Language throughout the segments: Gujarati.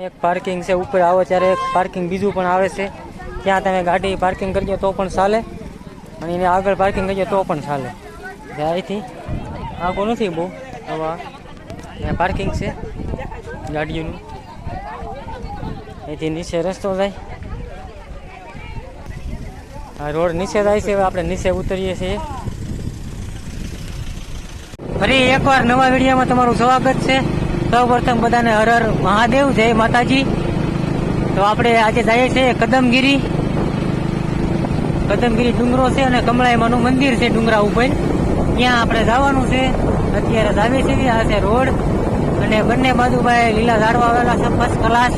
એક પાર્કિંગ છે, ઉપર આવો ત્યારે એક પાર્કિંગ બીજું પણ આવે છે. ત્યાં તમે ગાડી પાર્કિંગ કરજો તો પણ ચાલે. અને એને આગળ પાર્કિંગ કરજો તો પણ ચાલે. અહીંથી આગળ નથી બહુ. હવે ત્યાં પાર્કિંગ છે ગાડીઓનું. અહીંથી નીચે રસ્તો જાય. આ રોડ નીચે જાય છે આપણે નીચે ઉતરીએ છીએ. ફરી એકવાર નવા વિડીયોમાં તમારું સ્વાગત છે. સૌ પ્રથમ બધાને હર હર મહાદેવ, જય માતાજી. તો આપણે આજે જઈએ છીએ કદમગીરી. કદમગીરી ડુંગરો છે અને કમળાઈમાનું મંદિર છે ડુંગરા ઉપર. ત્યાં આપણે જવાનું છે. અત્યારે જાવીએ છે આ છે રોડ. અને બંને બાજુ ભાઈ લીલા ઝાડવા આવેલા છે ફર્સ્ટ ક્લાસ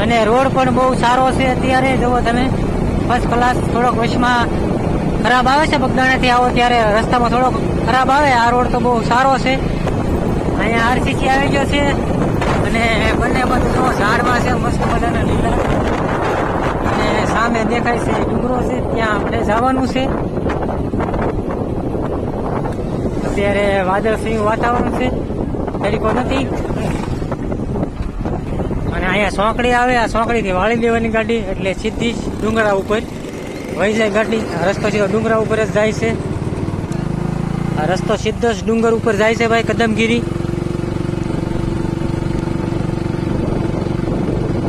અને રોડ પણ બહુ સારો છે અત્યારે, જુઓ તમે. ફર્સ્ટ ક્લાસ થોડોક વચમાં ખરાબ આવે છે, બગદાણાથી આવો ત્યારે રસ્તામાં થોડોક ખરાબ આવે. આ રોડ તો બહુ સારો છે. આરસીસી આવી ગયો છે. અને બંને બધું ઝાડમાં છે, મસ્ત મજાના લીલા. અને સામે દેખાય છે, ડુંગરો છે, ત્યાં આપણે જવાનું છે. અત્યારે વાદળસિંહ વાતાવરણ છે, તરીકો નથી. અને અહીંયા સોંકડી આવે, આ સોંકડીથી વાળી દેવાની ગાડી, એટલે સીધી જ ડુંગરા ઉપર. વહી જાય ગાડી રસ્તો સીધો ડુંગરા ઉપર જ જાય છે. આ રસ્તો સીધો જ ડુંગર ઉપર જાય છે ભાઈ, કદમગીરી.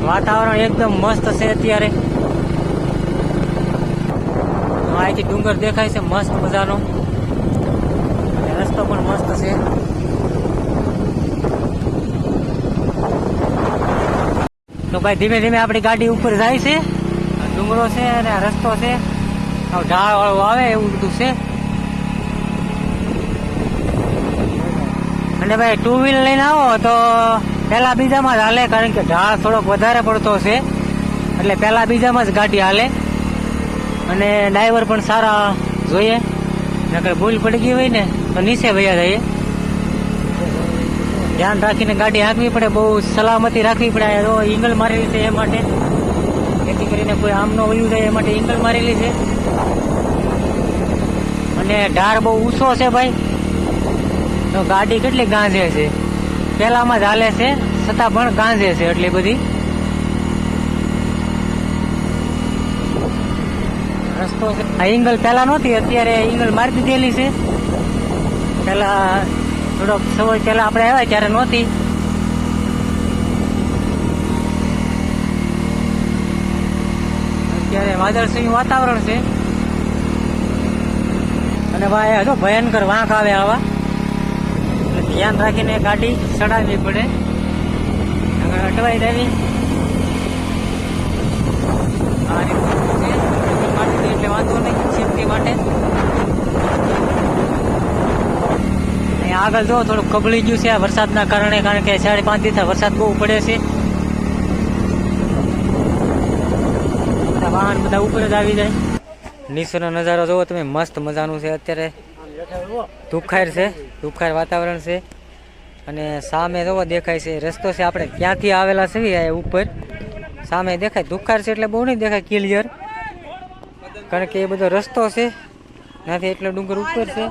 વાતાવરણ એકદમ મસ્ત છે અત્યારે. અહીંથી ડુંગર દેખાય છે મસ્ત મજાનો. રસ્તો પણ મસ્ત છે. તો ભાઈ, ધીમે ધીમે આપણી ગાડી ઉપર જાય છે. ડુંગરો છે અને રસ્તો છે. ઢાળ વાળો આવે એવું બધું છે. અને ભાઈ ટુ વ્હીલ લઈને આવો તો પહેલા બીજામાં જ હાલે, કારણ કે ઢાળ થોડોક વધારે પડતો છે. એટલે પહેલાં બીજામાં જ ગાડી હાલે. અને ડ્રાઈવર પણ સારા જોઈએ. નકર ભૂલ પડી ગઈ હોય ને, તો નીચે વયા જઈએ ધ્યાન રાખીને ગાડી હાંકવી પડે, બહુ સલામતી રાખવી પડે. તો જો ઈંગલ મારેલી છે એ માટે. જેથી કરીને કોઈ આમ વયું જાય એ માટે ઈંગલ મારેલી છે. અને ઢાર બહુ ઊંચો છે ભાઈ. તો ગાડી કેટલી ગાંજે છે? પેલામાં જ હાલે છે, છતાં પણ ગાંજે છે એટલી બધી. રસ્તો છે. આ ઈંગલ પહેલા નહોતી, અત્યારે ઈંગલ મારી દીધેલી છે. પહેલા થોડોક સમય પહેલા આપણે આવ્યા ત્યારે નહોતી. અત્યારે વાદળસિંહ વાતાવરણ છે. અને ભાઈ હજુ ભયંકર વાંક આવે આવા. ધ્યાન રાખીને ગાડી ચડાવવી પડે. આગળ અટવાઈ દેવી માટે એટલે વાંધો નહીં સેફટી માટે. આગળ જો, થોડુંક કબળી ગયું છે આ વરસાદના કારણે, કારણ કે સાડી પાંચ દિવસ વરસાદ બહુ પડે છે. વાહન બધા ઉપર જ આવી જાય. નીચેનો નજારો જોવો, તમે મસ્ત મજાનું છે અત્યારે. તુખાર છે ધુખાર વાતાવરણ છે. અને સામે જોવો, દેખાય છે, રસ્તો છે આપણે ક્યાંથી આવેલા છે આ ઉપર. સામે દેખાય ધુખાર છે એટલે બહુ નહીં દેખાય ક્લિયર કારણ કે એ બધો રસ્તો છે, ત્યાંથી એટલો ડુંગર ઉપર છે.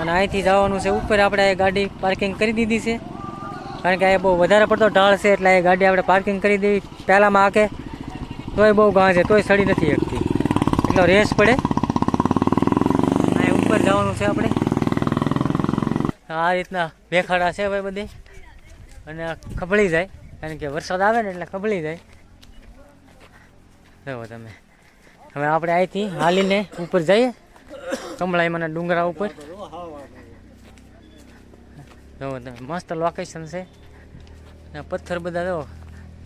અને અહીંથી જવાનું છે, ઉપર આપણે આ ગાડી પાર્કિંગ કરી દીધી છે. કારણ કે એ બહુ વધારે પડતો ઢાળ છે, એટલે એ ગાડી આપણે પાર્કિંગ કરી દેવી. પહેલામાં આકે તોય બહુ ગાં છે તોય સડી નથી શકતી. એટલો રેસ પડે. જવાનું છે આપણે. આ રીતના ભેખાડા છે ભાઈ બધી. અને ખબળી જાય. કારણ કે વરસાદ આવે ને એટલે ખબળી જાય. જુઓ તમે. હવે આપણે અહીંથી હાલીને ઉપર જઈએ. કમળાઈમાંના ડુંગરા ઉપર. જુઓ તમે, મસ્ત લોકેશન છે. અને પથ્થર બધા જો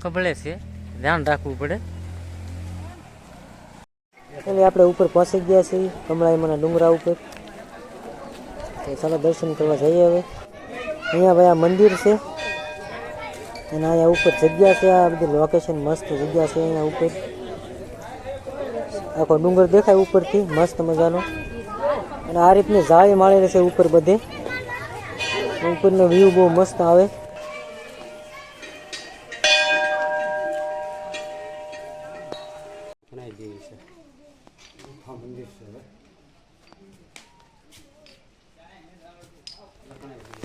ખબળે છે. ધ્યાન રાખવું પડે. એટલે આપણે ઉપર પહોંચી ગયા છીએ. કમળાઈમાંના ડુંગરા ઉપર. તો ચાલો દર્શન કરવા જઈએ હવે. અહીંયા ભાઈ આ મંદિર છે. અને અહીંયા ઉપર જગ્યા છે, આ બધી લોકેશન મસ્ત જગ્યા છે અહીંયા ઉપર. આખો ડુંગર દેખાય ઉપરથી, મસ્ત મજાનો. અને આ રીતની જાળી માળેલી છે ઉપર બધે. ઉપરનો વ્યૂ બહુ મસ્ત આવે.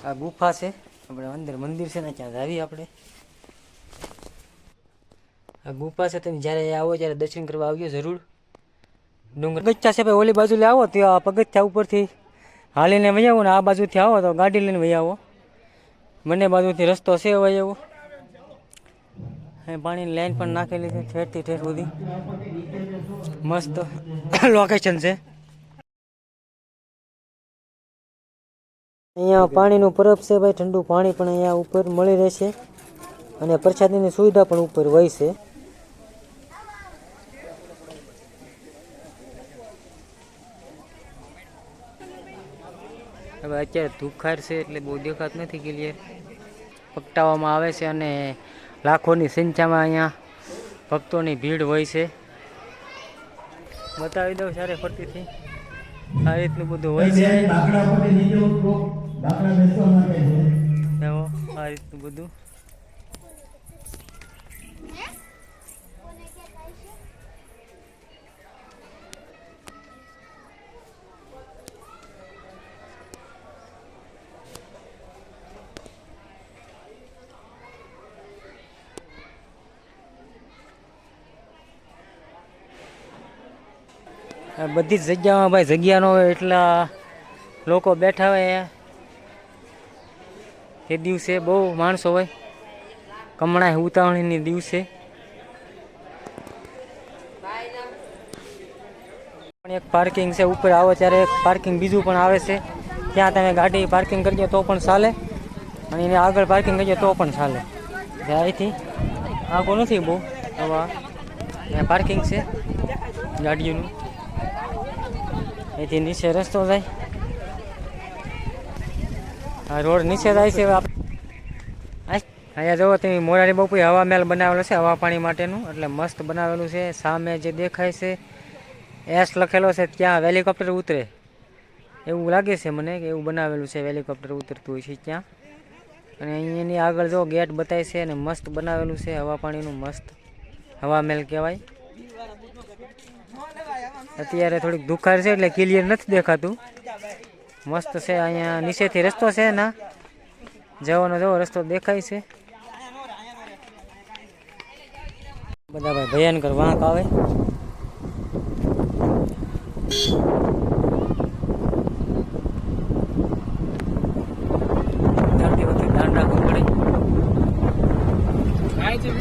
આ ગુફા છે. આપણે અંદર મંદિર છે ને ત્યાં જાવી આપણે. આ ગુફા છે, તમે જ્યારે આવો ત્યારે દર્શન કરવા આવ્યો જરૂર. ડુંગર પગથિયા છે, ભાઈ, ઓલી બાજુ આવો, ત્યાં પગથિયા ઉપરથી હાલીને વહી આવો ને આ બાજુથી આવો, તો ગાડી લઈને વહી આવો. બંને બાજુથી રસ્તો છે આવો અહીં પાણીની લાઈન પણ નાખેલી છે, ઠેરથી ઠેર સુધી. મસ્ત લોકેશન છે. અહીંયા પાણીનું પરબ છે ભાઈ ઠંડુ પાણી પણ અહીંયા ઉપર મળી રહેશે. અને પ્રસાદીની સુવિધા પણ ઉપર હોય છે. હવે અત્યારે ધુખાર છે એટલે બહુ દેખાત નથી ક્લિયર પગટાવવામાં આવે છે અને લાખોની સંખ્યામાં અહીંયા ભક્તોની ભીડ હોય છે. બતાવી દઉં સારે ફરતીથી. આ રીતનું બધું હોય છે. બાકડા પર નીચે ઉતરો બાકડા બેસવા માટે છે જુઓ, આ રીતનું બધું આ બધી જ જગ્યામાં ભાઈ જગ્યા ન હોય એટલા લોકો બેઠા હોય અહીંયા. એ દિવસે બહુ માણસો હોય. કમળા ઉતાવળીની દિવસે. પણ એક પાર્કિંગ છે, ઉપર આવો ત્યારે એક પાર્કિંગ બીજું પણ આવે છે. ત્યાં તમે ગાડી પાર્કિંગ કરજો તો પણ ચાલે. અને એને આગળ પાર્કિંગ કરજો તો પણ ચાલે. અહીંથી આગો નથી બહુ. હવા પાર્કિંગ છે ગાડીઓનું. અહીંથી નીચે રસ્તો જાય. આ રોડ નીચે જાય છે આપણે. અહીંયા જુઓ તમે, મોરારી બાપુ હવા મહેલ બનાવેલો છે, હવા પાણી માટેનું. એટલે મસ્ત બનાવેલું છે. સામે જે દેખાય છે, એસ લખેલો છે, ત્યાં હેલિકોપ્ટર ઉતરે. એવું લાગે છે મને કે એવું બનાવેલું છે હેલિકોપ્ટર ઉતરતું હોય છે ત્યાં. અને અહીંયાની આગળ જો ગેટ બતાય છે અને મસ્ત બનાવેલું છે, હવા પાણીનું મસ્ત. હવા મહેલ કહેવાય. અત્યારે થોડીક દુખાર છે એટલે ક્લિયર નથી દેખાતું. મસ્ત છે, અહીંયા નીચેથી રસ્તો છે ના, જવાનો જવો રસ્તો દેખાય છે. બધા ભાઈ ભયંકર વાંક આવે.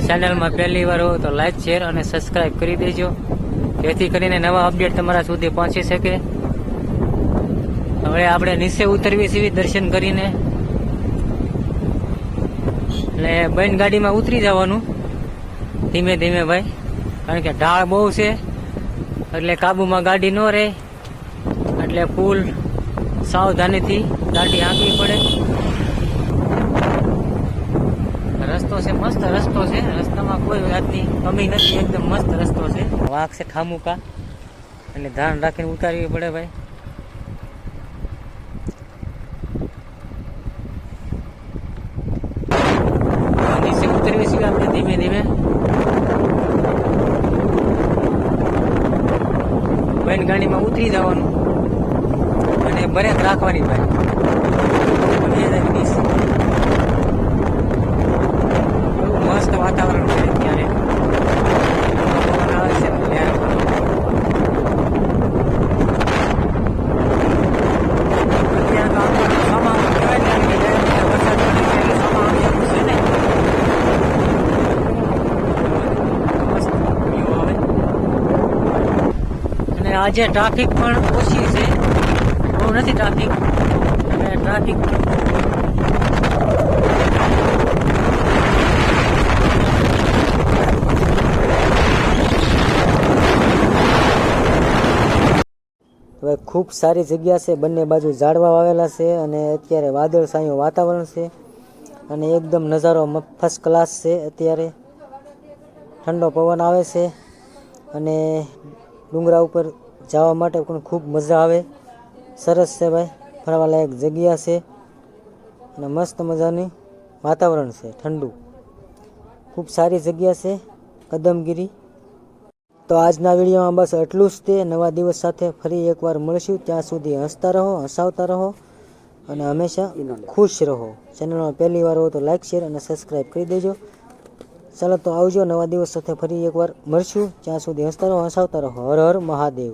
ચેનલમાં પહેલી વાર હો તો લાઈક શેર અને સબસ્ક્રાઇબ કરી દેજો. જેથી કરીને નવા અપડેટ તમારા સુધી પહોંચી શકે. હવે આપણે નીચે ઉતરવી છીએ દર્શન કરીને. એટલે બહેન ગાડીમાં ઉતરી જવાનું. ધીમે ધીમે ભાઈ. કારણ કે ઢાળ બહુ છે. એટલે કાબુમાં ગાડી ન રહે. એટલે પુલ સાવધાનીથી ગાડી આંકવી પડે. રસ્તો છે, મસ્ત રસ્તો છે. રસ્તામાં કોઈ જાતની કમી નથી. એકદમ મસ્ત રસ્તો છે. વાંક છે ખામુકા. એટલે ધ્યાન રાખીને ઉતારવી પડે ભાઈ નીચે ઉતરવી છીએ આપણે ધીમે ધીમે બેન ગાડીમાં ઉતરી જવાનું. અને બ્રેક રાખવાની ભાઈ. મસ્ત વાતાવરણ છે અત્યારે પવન આવે છે ત્યારે અત્યારે તો આપણે સમાન કહેવાય ને કે જ્યારે વરસાદ પડે છે એટલે સમાન એવું છે ને મસ્ત view આવે. અને આજે ટ્રાફિક પણ ઓછી છે. બહુ નથી ટ્રાફિક અને ટ્રાફિક હવે ખૂબ સારી જગ્યા છે. બંને બાજુ ઝાડવા વાવેલા છે અને અત્યારે વાદળછાયું વાતાવરણ છે અને એકદમ નજારો ફર્સ્ટ ક્લાસ છે. અત્યારે ઠંડો પવન આવે છે અને ડુંગરા ઉપર જવા માટે પણ ખૂબ મજા આવે. સરસ છે ભાઈ, ફરવાલાયક જગ્યા છે અને મસ્ત મજાની વાતાવરણ છે, ઠંડુ. ખૂબ સારી જગ્યા છે, કદમગીરી. તો આજના વિડીયોમાં બસ એટલું જ તે. નવા દિવસ સાથે ફરી એકવાર મળશું. ત્યાં સુધી હસતા રહો, હસાવતા રહો અને હંમેશા ખુશ રહો. ચેનલમાં પહેલી વાર હો તો લાઇક શેર અને સબસ્ક્રાઈબ કરી દેજો. ચાલો તો આવજો. નવા દિવસ સાથે ફરી એકવાર મળશું. ત્યાં સુધી હસતા રહો, હસાવતા રહો. હર હર મહાદેવ.